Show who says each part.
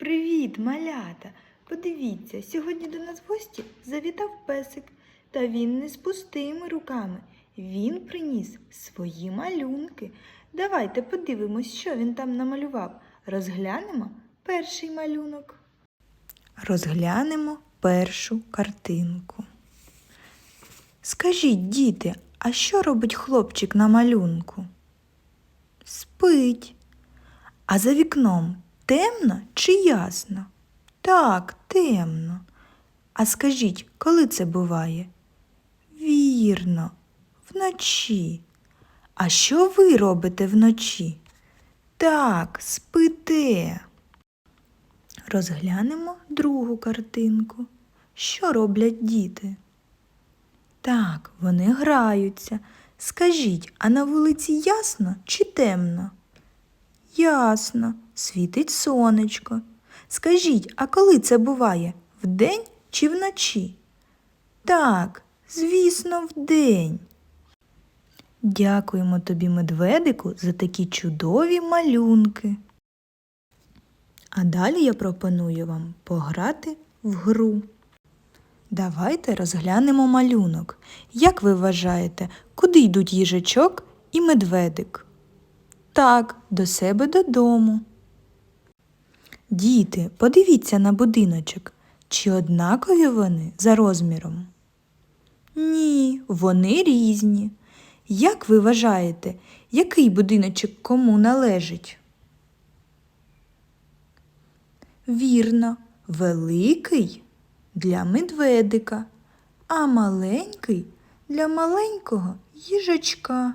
Speaker 1: Привіт, малята! Подивіться, сьогодні до нас в гості завітав песик, та він не з пустими руками. Він приніс свої малюнки. Давайте подивимось, що він там намалював. Розглянемо перший малюнок. Розглянемо першу картинку. Скажіть, діти, а що робить хлопчик на малюнку? Спить. А за вікном темно чи ясно? Так, темно. А скажіть, коли це буває? Вірно, вночі. А що ви робите вночі? Так, спите. Розглянемо другу картинку. Що роблять діти? Так, вони граються. Скажіть, а на вулиці ясно чи темно? Ясно, світить сонечко. Скажіть, а коли це буває? Вдень чи вночі? Так, звісно, вдень. Дякуємо тобі, медведику, за такі чудові малюнки. А далі я пропоную вам пограти в гру. Давайте розглянемо малюнок. Як ви вважаєте, куди йдуть їжачок і медведик? Так, до себе додому. Діти, подивіться на будиночок. Чи однакові вони за розміром? Ні, вони різні. Як ви вважаєте, який будиночок кому належить? Вірно, великий для медведика, а маленький для маленького їжачка.